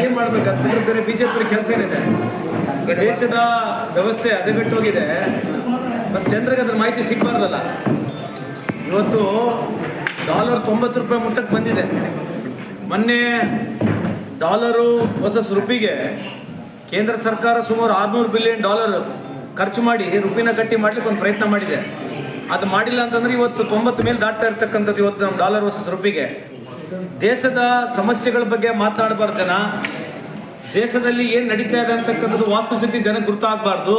ಏನ್ ಮಾಡ್ಬೇಕಂತ ಬೇರೆ ಬಿಜೆಪಿ ಕೆಲಸ ಏನಿದೆ? ದೇಶದ ವ್ಯವಸ್ಥೆ ಹದಗೆಟ್ಟೋಗಿದೆ ಮತ್ತೆ ಜನರಿಗೆ ಅದ್ರ ಮಾಹಿತಿ ಸಿಗ್ಬಾರ್ದಲ್ಲ? ಇವತ್ತು ಡಾಲರ್ ತೊಂಬತ್ತು ರೂಪಾಯಿ ಮುಟ್ಟಕ್ಕೆ ಬಂದಿದೆ. ಮೊನ್ನೆ ಡಾಲರು ಹೊಸ ರುಪಿಗೆ ಕೇಂದ್ರ ಸರ್ಕಾರ ಸುಮಾರು ಆರ್ನೂರು ಬಿಲಿಯನ್ ಡಾಲರ್ ಖರ್ಚು ಮಾಡಿ ರುಪಿನ ಕಟ್ಟಿ ಮಾಡ್ಲಿಕ್ಕೆ ಒಂದು ಪ್ರಯತ್ನ ಮಾಡಿದೆ. ಅದು ಮಾಡಿಲ್ಲ ಅಂತಂದ್ರೆ ಇವತ್ತು ತೊಂಬತ್ತು ಮೇಲೆ ದಾಟ್ತಾ ಇರ್ತಕ್ಕಂಥದ್ದು ಇವತ್ತು ನಮ್ಮ ಡಾಲರ್ ಹೊಸ ರುಪಿಗೆ. ದೇಶದ ಸಮಸ್ಯೆಗಳ ಬಗ್ಗೆ ಮಾತಾಡಬಾರ್ದು ಜನ ದೇಶದಲ್ಲಿ ಏನ್ ನಡೀತಾ ಇದೆ ಅಂತಕ್ಕಂಥದ್ದು ವಾಸ್ತುಸ್ಥಿತಿ ಜನಕ್ಕೆ ಗುರುತಾಗಬಾರ್ದು.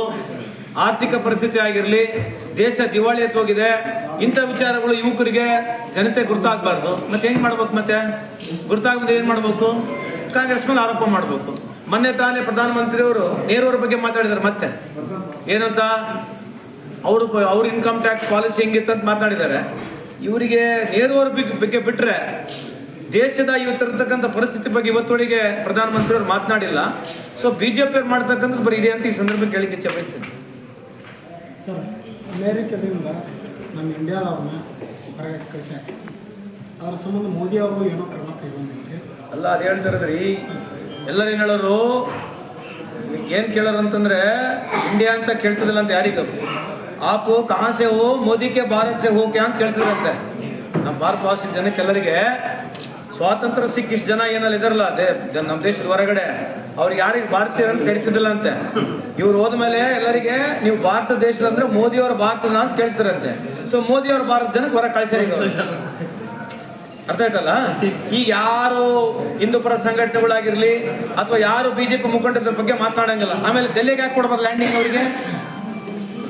ಆರ್ಥಿಕ ಪರಿಸ್ಥಿತಿ ಆಗಿರಲಿ, ದೇಶ ದಿವಾಳಿ ಹೋಗಿದೆ, ಇಂಥ ವಿಚಾರಗಳು ಯುವಕರಿಗೆ ಜನತೆ ಗುರುತಾಗಬಾರ್ದು. ಮತ್ತೆ ಹೆಂಗ್ ಮಾಡ್ಬೇಕು ಮತ್ತೆ? ಗುರುತಾಗದೆ ಏನ್ ಮಾಡ್ಬೇಕು? ಕಾಂಗ್ರೆಸ್ ಮೇಲೆ ಆರೋಪ ಮಾಡ್ಬೇಕು. ಮೊನ್ನೆ ತಾನೇ ಪ್ರಧಾನಮಂತ್ರಿಯವರು ನೇರವರ ಬಗ್ಗೆ ಮಾತಾಡಿದ್ದಾರೆ ಮತ್ತೆ. ಏನಂತ? ಅವರು ಅವ್ರ ಇನ್ಕಮ್ ಟ್ಯಾಕ್ಸ್ ಪಾಲಿಸಿ ಹೆಂಗಿತ್ತು ಅಂತ ಮಾತಾಡಿದ್ದಾರೆ. ಇವರಿಗೆ ನೇರವರ ಬಗ್ಗೆ ಬಿಟ್ರೆ ದೇಶದ ಇವತ್ತಿರತಕ್ಕಂಥ ಪರಿಸ್ಥಿತಿ ಬಗ್ಗೆ ಇವತ್ತೊಳಗೆ ಪ್ರಧಾನಮಂತ್ರಿ ಅವರು ಮಾತನಾಡಿಲ್ಲ. ಸೊ ಬಿಜೆಪಿ ಅವ್ರು ಮಾಡ್ತಕ್ಕಂಥದ್ದು ಬರೀ ಇದೆ ಅಂತ ಈ ಸಂದರ್ಭಕ್ಕೆ ಕೇಳಿಕೆ ಇಚ್ಛೆ ಬಯಸ್ತೇನೆ ಸರ್ ಅಮೇರಿಕದಿಂದ ನಮ್ಮ ಇಂಡಿಯಾದವ್ರನ್ನ ಹೊರಗೆ ಕಳಿಸಿ. ಅವ್ರ ಸಂಬಂಧ ಮೋದಿ ಅವರು ಏನೋ ಕ್ರಮ ಕೈಗೊಂಡಿದ್ದಾರೆ ಅಲ್ಲ ಅದು ಹೇಳ್ತಾರದ್ರಿ ಎಲ್ಲರೂ ಏನು ಹೇಳೋರು? ಏನು ಕೇಳೋರು ಅಂತಂದ್ರೆ ಇಂಡಿಯಾ ಅಂತ ಕೇಳ್ತದಿಲ್ಲ ಅಂತ ಯಾರಿಗೂ ಆಪು ಕಾಸೆ ಹೋ ಮೋದಿಗೆ ಭಾರತ್ ಸೆ ಹೋಗ್ಯ ಅಂತ ಕೇಳ್ತಿದ್ರಂತೆ. ನಮ್ಮ ಭಾರತವಾಸಿ ಜನಕ್ಕೆಲ್ಲರಿಗೆ ಸ್ವಾತಂತ್ರ್ಯ ಸಿಕ್ಕಿಷ್ಟು ಜನ ಏನಲ್ಲಿ ಇದಾರಲ್ಲ, ಅದೇ ನಮ್ಮ ದೇಶದ ಹೊರಗಡೆ. ಅವ್ರಿಗೆ ಯಾರಿಗೆ ಭಾರತೀಯರು ಅಂತ ಕರಿತಿದ್ದಿಲ್ಲ ಅಂತೆ ಇವ್ರು ಹೋದ್ಮೇಲೆ ಎಲ್ಲರಿಗೆ ನೀವು ಭಾರತ ದೇಶದ ಅಂದ್ರೆ ಮೋದಿ ಅವರ ಭಾರತನ ಅಂತ ಕೇಳ್ತಿರಂತೆ ಸೊ ಮೋದಿ ಅವರ ಭಾರತ ಜನಕ್ಕೆ ಹೊರ ಕಳಿಸ್ಯಾರ ಅರ್ಥ ಆಯ್ತಲ್ಲ? ಈಗ ಯಾರು ಹಿಂದೂ ಪರ ಸಂಘಟನೆಗಳಾಗಿರ್ಲಿ ಅಥವಾ ಯಾರು ಬಿಜೆಪಿ ಮುಖಂಡರ ಬಗ್ಗೆ ಮಾತನಾಡಂಗಿಲ್ಲ. ಆಮೇಲೆ ಡೆಲ್ಲಿಗೆ ಯಾಕೆ ಕೊಡ್ಬಾರ್ದು ಲ್ಯಾಂಡಿಂಗ್ ಅವರಿಗೆ?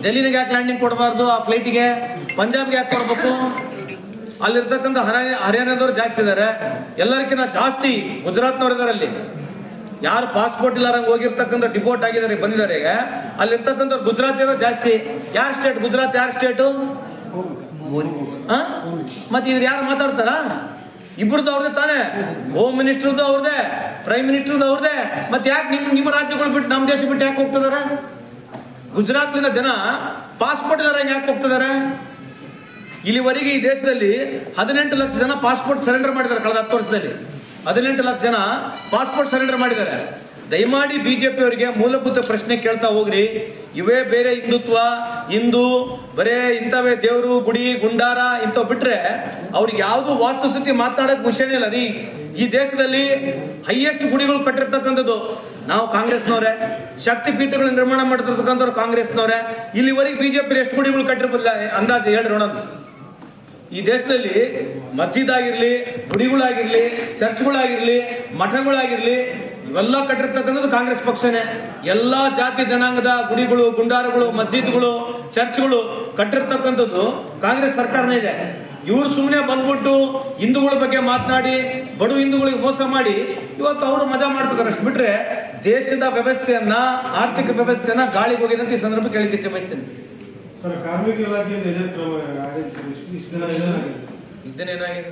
ಡೆಲ್ಲಿನಿಗೆ ಯಾಕೆ ಲ್ಯಾಂಡಿಂಗ್ ಕೊಡಬಾರ್ದು ಆ ಫ್ಲೈಟಿಗೆ ಪಂಜಾಬ್ಗೆ ಯಾಕೆ ಕೊಡ್ಬೇಕು? ಅಲ್ಲಿರ್ತಕ್ಕಂಥ ಹರಿಯಾಣ ಹರಿಯಾಣದವ್ರು ಜಾಸ್ತಿ ಇದ್ದಾರೆ ಎಲ್ಲರಿಗಿಂತ ಜಾಸ್ತಿ ಗುಜರಾತ್ನವ್ರು ಇದಾರೆ ಅಲ್ಲಿ. ಯಾರು ಪಾಸ್ಪೋರ್ಟ್ ಇಲ್ಲಾರಂಗೆ ಹೋಗಿರ್ತಕ್ಕಂಥ ಡಿಪೋರ್ಟ್ ಆಗಿದ್ದಾರೆ, ಬಂದಿದ್ದಾರೆ ಈಗ. ಅಲ್ಲಿರ್ತಕ್ಕಂಥವ್ರು ಇರೋ ಜಾಸ್ತಿ. ಯಾರ ಸ್ಟೇಟ್ ಗುಜರಾತ್ ಯಾರ ಸ್ಟೇಟು? ಮತ್ತೆ ಇವ್ರು ಯಾರು ಮಾತಾಡ್ತಾರ? ಇಬ್ಬರದ್ದು ಅವ್ರದೇ ತಾನೇ. ಹೋಮ್ ಮಿನಿಸ್ಟರ್ದು ಅವ್ರದೇ ಪ್ರೈಮ್ ಮಿನಿಸ್ಟರ್ದು ಅವ್ರದೇ. ಮತ್ತೆ ಯಾಕೆ ನಿಮ್, ನಿಮ್ಮ ರಾಜ್ಯಗಳು ಬಿಟ್ಟು ನಮ್ಮ ದೇಶ ಬಿಟ್ಟು ಯಾಕೆ ಹೋಗ್ತಿದಾರ? ಗುಜರಾತ್ನಿಂದ ಜನ ಪಾಸ್ಪೋರ್ಟ್ ಇಲ್ಲಾರ ಯಾಕೆ ಹೋಗ್ತಿದಾರೆ? ಇಲ್ಲಿವರೆಗೆ ಈ ದೇಶದಲ್ಲಿ ಹದಿನೆಂಟು ಲಕ್ಷ ಜನ ಪಾಸ್ಪೋರ್ಟ್ ಸರೆಂಡರ್ ಮಾಡಿದ್ದಾರೆ ಕಳೆದ ಹತ್ತು ವರ್ಷದಲ್ಲಿ. ಹದಿನೆಂಟು ಲಕ್ಷ ಜನ ಪಾಸ್ಪೋರ್ಟ್ ಸರೆಂಡರ್ ಮಾಡಿದ್ದಾರೆ. ದಯಮಾಡಿ ಬಿಜೆಪಿ ಅವರಿಗೆ ಮೂಲಭೂತ ಪ್ರಶ್ನೆ ಕೇಳ್ತಾ ಹೋಗ್ರಿ. ಇವೇ ಬೇರೆ ಹಿಂದುತ್ವ, ಹಿಂದೂ, ಬರೇ ಇಂಥವೇ ದೇವರು, ಗುಡಿ, ಗುಂಡಾರ ಇಂಥವ್ ಬಿಟ್ರೆ ಅವ್ರಿಗೆ ಯಾವುದು ವಾಸ್ತುಸ್ಥಿತಿ ಮಾತಾಡಕ್ ವಿಷಯನೇ ಇಲ್ಲ. ರೀ, ಈ ದೇಶದಲ್ಲಿ ಹೈಯೆಸ್ಟ್ ಗುಡಿಗಳು ಕಟ್ಟಿರ್ತಕ್ಕಂಥದ್ದು ನಾವು ಕಾಂಗ್ರೆಸ್ನವ್ರೆ. ಶಕ್ತಿ ಪೀಠಗಳು ನಿರ್ಮಾಣ ಮಾಡಿರ್ತಕ್ಕಂಥವ್ರು ಕಾಂಗ್ರೆಸ್ನವ್ರೆ. ಇಲ್ಲಿವರೆಗೆ ಬಿಜೆಪಿ ಎಷ್ಟು ಗುಡಿಗಳು ಕಟ್ಟಿರ್ಬೋದಿಲ್ಲ ಅಂದಾಜು ಹೇಳ್ರಿ ನೋಡೋಣ. ಈ ದೇಶದಲ್ಲಿ ಮಸ್ಜಿದ್ ಆಗಿರ್ಲಿ ಗುಡಿಗಳಾಗಿರ್ಲಿ, ಚರ್ಚ್ಗಳಾಗಿರ್ಲಿ, ಮಠಗಳಾಗಿರ್ಲಿ, ಇವೆಲ್ಲ ಕಟ್ಟಿರ್ತಕ್ಕಂಥದ್ದು ಕಾಂಗ್ರೆಸ್ ಪಕ್ಷನೇ. ಎಲ್ಲಾ ಜಾತಿ ಜನಾಂಗದ ಗುಡಿಗಳು, ಗುಂಡಾರಗಳು ಮಸ್ಜಿದ್ಗಳು ಚರ್ಚ್ಗಳು ಕಟ್ಟಿರ್ತಕ್ಕಂಥದ್ದು ಕಾಂಗ್ರೆಸ್ ಸರ್ಕಾರನೇ ಇದೆ. ಇವ್ರು ಸುಮ್ಮನೆ ಬಂದ್ಬಿಟ್ಟು ಹಿಂದೂಗಳ ಬಗ್ಗೆ ಮಾತನಾಡಿ, ಬಡು ಹಿಂದೂಗಳಿಗೆ ಮೋಸ ಮಾಡಿ, ಇವತ್ತು ಅವರು ಮಜಾ ಮಾಡ್ತಿದ್ದಾರೆ. ಅಷ್ಟು ಬಿಟ್ರೆ ದೇಶದ ವ್ಯವಸ್ಥೆಯನ್ನ, ಆರ್ಥಿಕ ವ್ಯವಸ್ಥೆಯನ್ನ ಗಾಳಿಗೆ ಹೋಗಿದೆ ಅಂತ ಈ ಸಂದರ್ಭಕ್ಕೆ ಹೇಳಿಕೆ ಇಚ್ಛೆ ಬಯಸ್ತೇನೆ. ಸರ್ ಕಾರ್ಮಿಕ ಇಲಾಖೆಯಿಂದ ಏನೇ ಕ್ರಮ ಇಷ್ಟು ಏನಾಗಿದೆ?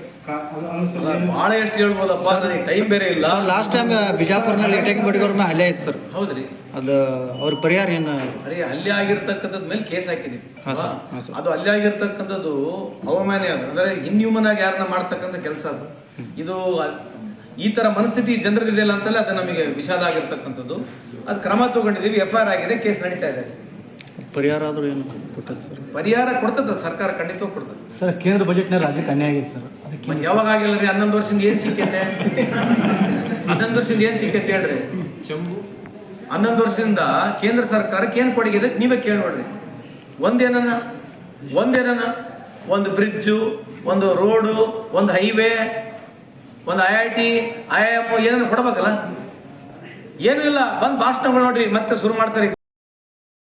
ಬಹಳ ಎಷ್ಟು ಹೇಳ್ಬೋದಪ್ಪ? ನನಗೆ ಟೈಮ್ ಬೇರೆ ಇಲ್ಲ. ಲಾಸ್ಟ್ ಟೈಮ್ ಬಿಜಾಪುರ್ನಲ್ಲಿ ಅಟ್ಯಾಕ್ ಬಡಿಗೋರ್ ಮೇಲೆ ಹಲ್ಲೆ ಆಯ್ತು ಸರ್. ಹೌದ್ರಿ. ಅದು ಅವ್ರ ಪರಿಹಾರ ಏನು? ಅರೆ ಅಲ್ಲಿ ಆಗಿರ್ತಕ್ಕಂಥದ್ ಮೇಲೆ ಕೇಸ್ ಹಾಕಿದೀವಿ. ಅದು ಅಲ್ಲಿ ಆಗಿರ್ತಕ್ಕಂಥದ್ದು ಅವಮಾನ ಅದು. ಅಂದ್ರೆ ಇನ್ಹ್ಯೂಮನ್ ಆಗಿ ಯಾರನ್ನ ಮಾಡ್ತಕ್ಕಂಥ ಕೆಲಸ ಅದು. ಇದು ಈ ತರ ಮನಸ್ಥಿತಿ ಜನರದಿದೆಯಲ್ಲ ಅಂತಲೇ ಅದು ನಮಗೆ ವಿಷಾದ ಆಗಿರ್ತಕ್ಕಂಥದ್ದು. ಅದು ಕ್ರಮ ತಗೊಂಡಿದೀವಿ. ಎಫ್ ಆರ್ ಆಗಿದೆ ಕೇಸ್ ನಡೀತಾ ಇದೆ. ಪರಿಹಾರ ಆದರೂ ಏನು ಕೊಟ್ಟದ್ದು ಸರ್? ಪರಿಹಾರ ಕೊಡ್ತದ ಸರ್ಕಾರ ಖಂಡಿತ ಕೊಡ್ತದೆ. ಸರ್ ಕೇಂದ್ರ ಬಜೆಟ್ನ ರಾಜ್ಯಕ್ಕೆ ಅನ್ಯಾಯ ಆಗಿದೆ ಸರ್. ಅದಕ್ಕೆ ಯಾವಾಗ ಆಗಿಲ್ಲ ರೀ ಹನ್ನೊಂದು ವರ್ಷದಿಂದ ಏನು ಸಿಕ್ಕೈತೆ? ಹನ್ನೊಂದು ವರ್ಷದಿಂದ ಏನು ಸಿಕ್ಕೈತೆ ಹೇಳ್ರಿ? ಹನ್ನೊಂದು ವರ್ಷದಿಂದ ಕೇಂದ್ರ ಸರ್ಕಾರಕ್ಕೆ ಏನು ಕೊಡುಗೆ ಇದೆ ನೀವೇ ಕೇಳಿ ನೋಡ್ರಿ. ಒಂದೇನನ? ಒಂದೇನನ? ಒಂದು ಬ್ರಿಡ್ಜು ಒಂದು ರೋಡು ಒಂದು ಹೈವೇ ಒಂದು I I T I I M ಏನನ್ನ ಕೊಡ್ಬೇಕಲ್ಲ? ಏನೂ ಇಲ್ಲ ಬಂದು ಭಾಷಣಗಳು ನೋಡ್ರಿ ಮತ್ತೆ ಶುರು ಮಾಡ್ತಾರೆ.